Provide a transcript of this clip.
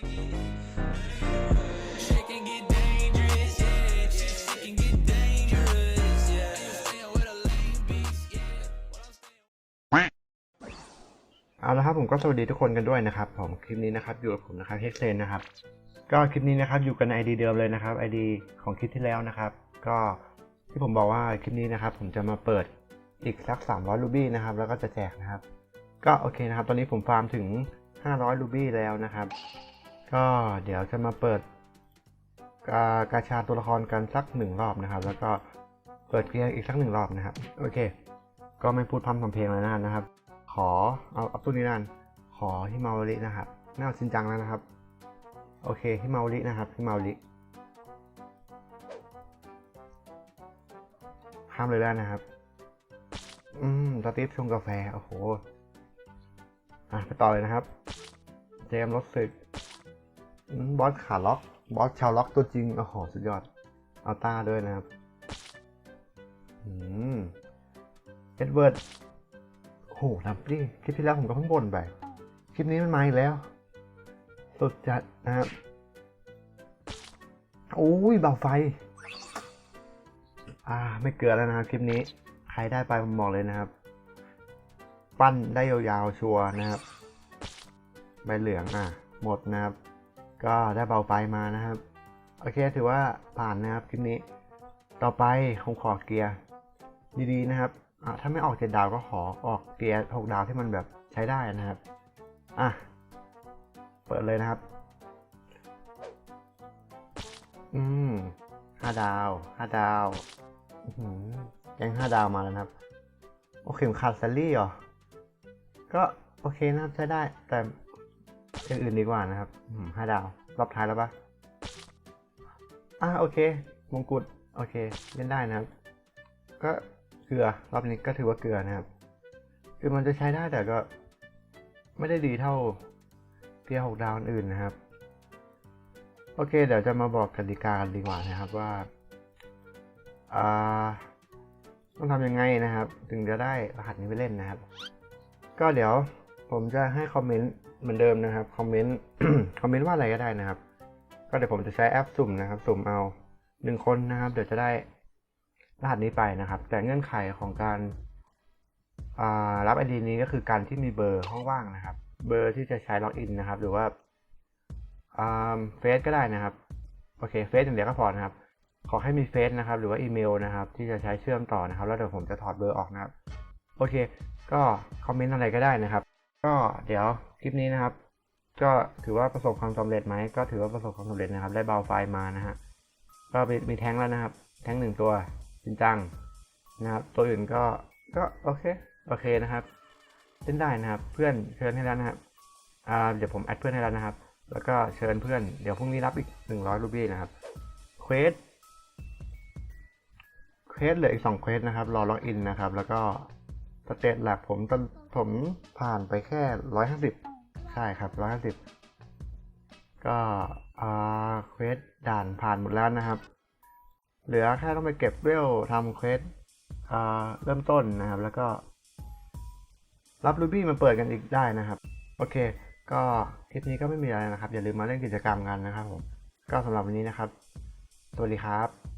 เอาละครับผมก็สวัสดีทุกคนกันด้วยนะครับผมคลิปนี้นะครับอยู่กับผมนะครับเฮกเซนนะครับก็คลิปนี้นะครับอยู่กันใน ID เดิมเลยนะครับ ID ของคลิปที่แล้วนะครับ ก็ที่ผมบอกว่าคลิปนี้นะครับผมจะมาเปิดอีกสัก 300 รูบี้นะครับแล้วก็จะแจกนะครับ ก็โอเคนะครับ ตอนนี้ผมฟาร์มถึง 500 รูบี้แล้วนะครับ ก็เดี๋ยวจะมาเปิดกากาชาตัวละครกันสักหนึ่งรอบนะครับ แล้วก็เปิดเกียร์อีกสักหนึ่งรอบนะครับ โอเค ก็ไม่พูดพร่ำทำเพลงเลยนะครับ ขอเอาเอาตัวนี้นั่นขอฮิมาวรินะครับไม่เอาชินจังแล้วนะครับ โอเคฮิมาวรินะครับฮิมาวริข้ามเลยแล้วนะครับ อืมสตีฟชงกาแฟ โอ้โห อะ ไปต่อเลยนะครับ เจมรถสึก บอสขาล็อก บอสชาวล็อกตัวจริงโอ้โหสุดยอดเอาต้าด้วยนะครับเอ็ดเวิร์ดโอ้โหนับดิคลิปที่แล้วผมก็เพิ่งบ่นไป คลิปนี้มันมาอีกแล้ว สุดจัดนะครับ โอ้ยเบาไฟ อ่า ไม่เกลือแล้วนะครับ คลิปนี้ ใครได้ไปผมบอกเลยนะครับ ปั้นได้ยาวๆชัวนะครับ ใบเหลืองอะ หมดนะครับ ก็ได้เบาไฟมานะครับ โอเคถือว่าผ่านนะครับคลิปนี้ ต่อไปผมขอเกียร์ดีๆนะครับอะถ้าไม่ออกเจ็ดดาวก็ขอออกเกียร์หกดาวที่มันแบบใช้ได้นะครับ อะ เปิดเลยนะครับ อืมห้าดาวห้าดาวอื้อหือแกงห้าดาวมาแล้วนะครับ โอเคมขาดแซลลี่เหรอ ก็โอเคนะครับใช้ได้แต่ อย่างอื่นดีกว่านะครับห้าดาว รอบท้ายแล้วปะอะโอเค มงกุฎ โอเค เล่นได้นะครับ ก็เกลือ รอบนี้ก็ถือว่าเกลือนะครับ คือมันจะใช้ได้แต่ก็ ไม่ได้ดีเท่าเกียหกดาวอื่นนะครับ โอเค เดี๋ยวจะมาบอกกติกากันดีกว่านะครับว่า อ่า ต้องทำยังไงนะครับ ถึงจะได้รหัสนี้ไปเล่นนะครับ ก็เดี๋ยวผมจะให้คอมเมนต์ เหมือนเดิมนะครับคอมเมนต์คอมเมนต์ว่าอะไรก็ได้นะครับ ก็เดี๋ยวผมจะใช้แอปสุ่มนะครับ สุ่มเอาหนึ่งคนนะครับ เดี๋ยวจะได้รหัสนี้ไปนะครับ แต่เงื่อนไขของการรับ ID นี้ก็คือการที่มีเบอร์ห้องว่างนะครับ เบอร์ที่จะใช้ล็อกอินนะครับ หรือว่าเฟซก็ได้นะครับ โอเคเฟซอย่างเดียวก็พอนะครับ ขอให้มีเฟซนะครับ หรือว่าอีเมลนะครับ ที่จะใช้เชื่อมต่อนะครับ แล้วเดี๋ยวผมจะถอดเบอร์ออกนะครับ โอเค ก็คอมเมนต์อะไรก็ได้นะครับ ก็เดี๋ยว คลิปนี้นะครับ ก็ถือว่าประสบความสำเร็จไหมก็ถือว่าประสบความสำเร็จนะครับ ได้เบาไฟมานะฮะก็มีมีแท้งแล้วนะครับ แท้งหนึ่งตัวจริงจังนะครับ ตัวอื่นก็ก็โอเคโอเคนะครับเล่นได้นะครับ เพื่อนเชิญให้แล้วนะครับอ่าเดี๋ยวผมแอดเพื่อนให้แล้วนะครับ แล้วก็เชิญเพื่อนเดี๋ยวพรุ่งนี้รับอีกหนึ่งร้อยรูบี้นะครับเควสเควสเหลืออีกสองเควสนะครับ รอล็อกอินนะครับ แล้วก็สเตตหลักผมตอนผมผ่านไปแค่ร้อยห้าสิบ ใช่ครับร้อยห้าสิบก็อาเควสด่านผ่านหมดแล้วนะครับ เหลือแค่ต้องไปเก็บเวลทำเควสอ่าเริ่มต้นนะครับ แล้วก็ รับรูบี้มาเปิดกันอีกได้นะครับ โอเค ก็คลิปนี้ก็ไม่มีอะไรนะครับ อย่าลืมมาเล่นกิจกรรมกันนะครับผม ก็สำหรับวันนี้นะครับ สวัสดีครับ